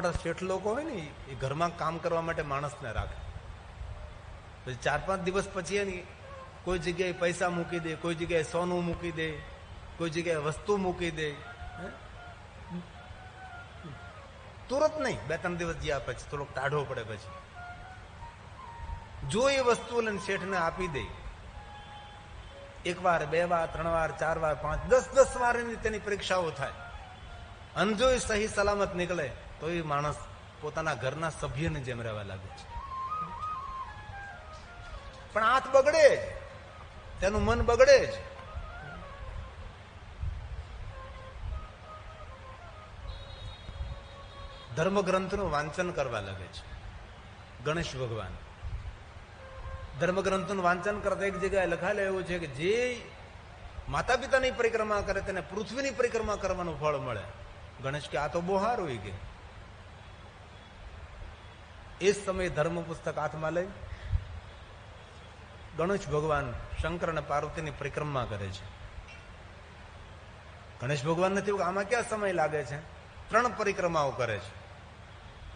આપણા શેઠ લોકો હોય ને, એ ઘરમાં કામ કરવા માટે માણસને રાખે. પછી ચાર પાંચ દિવસ પછી એની કોઈ જગ્યાએ પૈસા મૂકી દે, કોઈ જગ્યાએ સોનું મૂકી દે, કોઈ જગ્યાએ વસ્તુ મૂકી દે તુરત નહીં, બે ત્રણ દિવસ ગયા પછી, થોડોક ટાઢો પડે પછી. જો એ વસ્તુ લઈને શેઠને આપી દે, એક વાર, બે વાર, ત્રણ વાર, ચાર વાર, પાંચ, દસ દસ વાર એની તેની પરીક્ષાઓ થાય. અને જો એ સહી સલામત નીકળે તો એ માણસ પોતાના ઘરના સભ્યને જેમ રહેવા લાગે છે. પણ હાથ બગડે જ. તેનું મન બગડે જ. ધર્મગ્રંથનું વાંચન કરવા લાગે છે. ગણેશ ભગવાન. ધર્મગ્રંથનું વાંચન કરતા એક જગ્યાએ લખાયેલો એવું છે કે જે માતા પિતાની પરિક્રમા કરે, તેને પૃથ્વીની પરિક્રમા કરવાનું ફળ મળે. ગણેશ કે, આ તો બહુ સારું હોય કે. એ જ સમયે ધર્મ પુસ્તક હાથમાં લઈ ગણેશ ભગવાન શંકર અને પાર્વતીની પરિક્રમા કરે છે. ગણેશ ભગવાન નથી કે આમાં ક્યાં સમય લાગે છે? ત્રણ પરિક્રમાઓ કરે છે.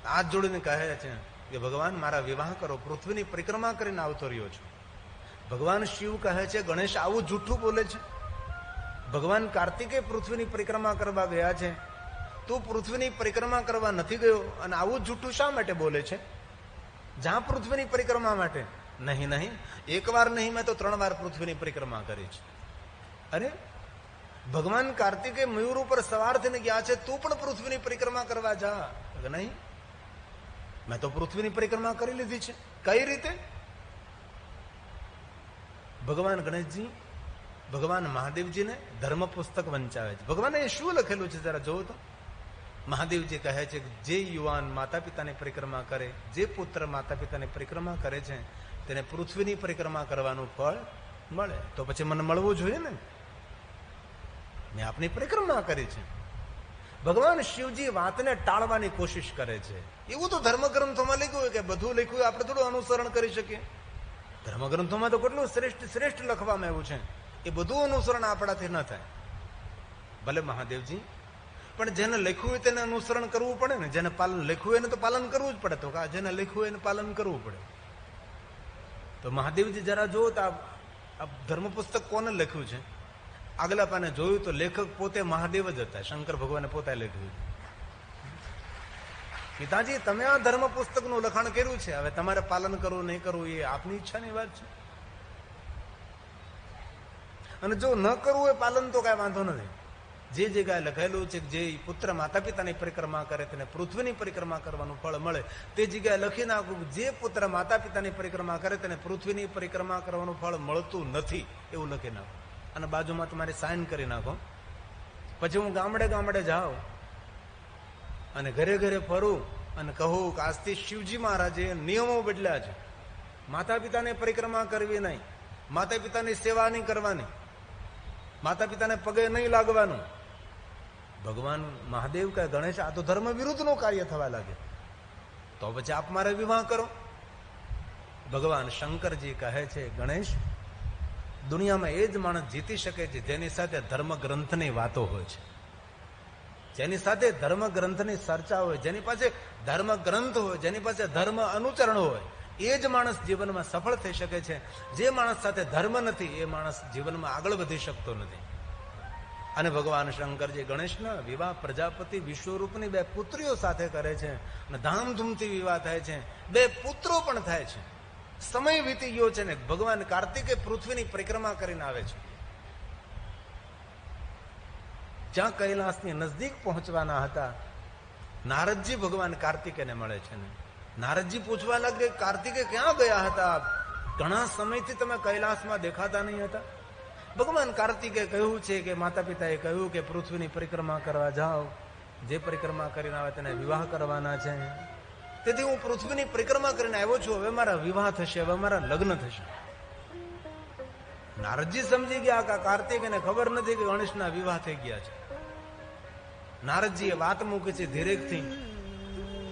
હાથ જોડીને કહે છે કે ભગવાન મારા વિવાહ કરો, પૃથ્વીની પરિક્રમા કરીને આવતો રહ્યો છું. ભગવાન શિવ કહે છે, ગણેશ આવું જૂઠું બોલે છે? ભગવાન કાર્તિકે પૃથ્વીની પરિક્રમા કરવા ગયા છે? તું પૃથ્વીની પરિક્રમા કરવા નથી ગયો અને આવું જૂઠું શા માટે બોલે છે? જ્યાં પૃથ્વીની પરિક્રમા માટે? નહીં નહીં. એકવાર નહીં, મેં તો ત્રણ વાર પૃથ્વીની પરિક્રમા કરી છે. અરે, ભગવાન કાર્તિકે મયુર ઉપર સવાર થઈને ગયા છે, તું પણ પૃથ્વીની પરિક્રમા કરવા જા. નહીં. મેં તો પૃથ્વીની પરિક્રમા કરી લીધી છે. કઈ રીતે? ભગવાન ગણેશજી, ભગવાન મહાદેવજીને ધર્મ પુસ્તક વંચાવે છે. ભગવાને શું લખેલું છે, જરા જોવો તો? મહાદેવજી કહે છે જે યુવાન માતા પિતાની પરિક્રમા કરે, જે પુત્ર માતા પિતાની પરિક્રમા કરે છે, તેને પૃથ્વીની પરિક્રમા કરવાનું ફળ મળે. તો પછી મને મળવું જોઈએ ને? મેં આપની પરિક્રમા કરી છે. ભગવાન શિવજી વાતને ટાળવાની કોશિશ કરે છે. એવું તો ધર્મગ્રંથોમાં લખ્યું હોય કે બધું લખ્યું આપણે થોડું અનુસરણ કરી શકીએ. ધર્મગ્રંથોમાં તો કેટલું શ્રેષ્ઠ શ્રેષ્ઠ લખવામાં આવ્યું છે. એ બધું અનુસરણ આપણાથી ન થાય. ભલે મહાદેવજી પણ જેને લખ્યું હોય તેને અનુસરણ કરવું પડે ને. જેને પાલન લખ્યું હોય એને તો પાલન કરવું જ પડે. તો કે જેને લખ્યું હોય એને પાલન કરવું પડે. તો મહાદેવજી જરા જુઓ તો આ ધર્મ પુસ્તક કોને લખ્યું છે? આગલા પાને જોયું તો લેખક પોતે મહાદેવ જ હતા. શંકર ભગવાને પોતે લખ્યું. પિતાજી, તમે આ ધર્મ પુસ્તકનું લખાણ કર્યું છે. હવે તમારે પાલન કરવું, નહીં કરવું એ આપની ઈચ્છાની વાત છે. અને જો ન કરવું એ પાલન તો કાંઈ વાંધો નથી. જે જગ્યાએ લખેલું છે જે પુત્ર માતા પિતાની પરિક્રમા કરે તેને પૃથ્વીની પરિક્રમા કરવાનું ફળ મળે, તે જગ્યાએ લખી નાખું જે પુત્ર માતા પિતાની પરિક્રમા કરે તેને પૃથ્વીની પરિક્રમા કરવાનું ફળ મળતું નથી, એવું લખી નાખો. અને બાજુમાં તમારે સાઇન કરી નાખો. પછી હું ગામડે ગામડે જાઉં અને ઘરે ઘરે ફરું અને કહું કે આજથી શિવજી મહારાજે નિયમો બદલ્યા છે. માતા પિતાને પરિક્રમા કરવી નહીં માતા પિતાની સેવા નહીં કરવાની માતા પિતાને પગે નહીં લાગવાનું. ભગવાન મહાદેવ કે ગણેશ, આ તો ધર્મ વિરુદ્ધનું કાર્ય થવા લાગે. તો પછી આપ મારે વિવાહ કરો. ભગવાન શંકરજી કહે છે, ગણેશ, દુનિયામાં એ જ માણસ જીતી શકે છે જેની સાથે ધર્મ ગ્રંથની વાતો હોય છે. જેની સાથે ધર્મ ગ્રંથની ચર્ચા હોય, જેની પાસે ધર્મ ગ્રંથ હોય, જેની પાસે ધર્મ અનુચરણ હોય, એ જ માણસ જીવનમાં સફળ થઈ શકે છે. જે માણસ સાથે ધર્મ નથી, એ માણસ જીવનમાં આગળ વધી શકતો નથી. અને ભગવાન શંકરજી ગણેશના વિવાહ પ્રજાપતિ વિશ્વરૂપની બે પુત્રીઓ સાથે કરે છે અને ધામધૂમથી વિવાહ થાય છે. બે પુત્રો પણ થાય છે. સમય વીતી ગયો છે ને ભગવાન કાર્તિકે પૃથ્વીની પરિક્રમા કરીને આવે છે. જ્યાં કૈલાસની નજદીક પહોંચવાના હતા, નારદજી ભગવાન કાર્તિકેને મળે છે ને. નારદજી પૂછવા લાગે કાર્તિકે ક્યાં ગયા હતા? ઘણા સમયથી તમે કૈલાસમાં દેખાતા નહીં હતા? ભગવાન કાર્તિકે કહ્યું છે કે માતા પિતાએ કહ્યું કે પૃથ્વીની પરિક્રમા કરવા જાઓ. જે પરિક્રમા કરીને આવે તેને વિવાહ કરવાના છે. તેથી હું પૃથ્વીની પરિક્રમા કરીને આવ્યો છું. હવે મારા વિવાહ થશે, હવે મારા લગ્ન થશે. નારદજી સમજી ગયા કે કાર્તિકને ખબર નથી કે ગણેશના વિવાહ થઈ ગયા છે. નારદજીએ વાત મૂકી છે ધીરેકથી.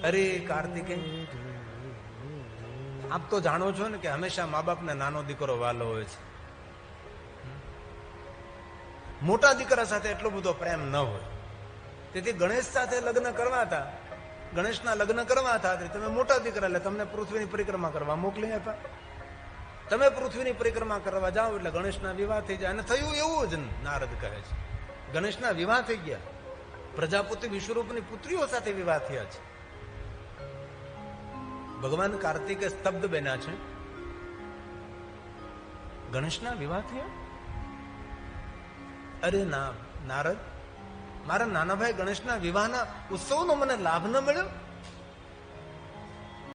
અરે કાર્તિકે, આપ તો જાણો છો ને કે હંમેશા મા બાપને નાનો દીકરો વાલો હોય છે. મોટા દીકરા સાથે એટલો બધો પ્રેમ ન હોય. તેથી ગણેશ સાથે લગ્ન કરવા હતા. ગણેશના લગ્ન કરવા હતા તમે મોટા દીકરા, એટલે તમને પૃથ્વીની પરિક્રમા કરવા મોકલી હતા તમે પૃથ્વીની પરિક્રમા કરવા જાઓ એટલે ગણેશના વિવાહ થઈ જાય. અને થયું એવું જ નારદ કહે છે. ગણેશના વિવાહ થઈ ગયા. પ્રજાપતિ વિશ્વરૂપની પુત્રીઓ સાથે વિવાહ થયા છે. ભગવાન કાર્તિકે સ્તબ્ધ બન્યા છે. ગણેશના વિવાહ થયા? અરે ના નારદ મારા નાના ભાઈ ગણેશના વિવાહના ઉત્સવનો મને લાભ ન મળ્યો?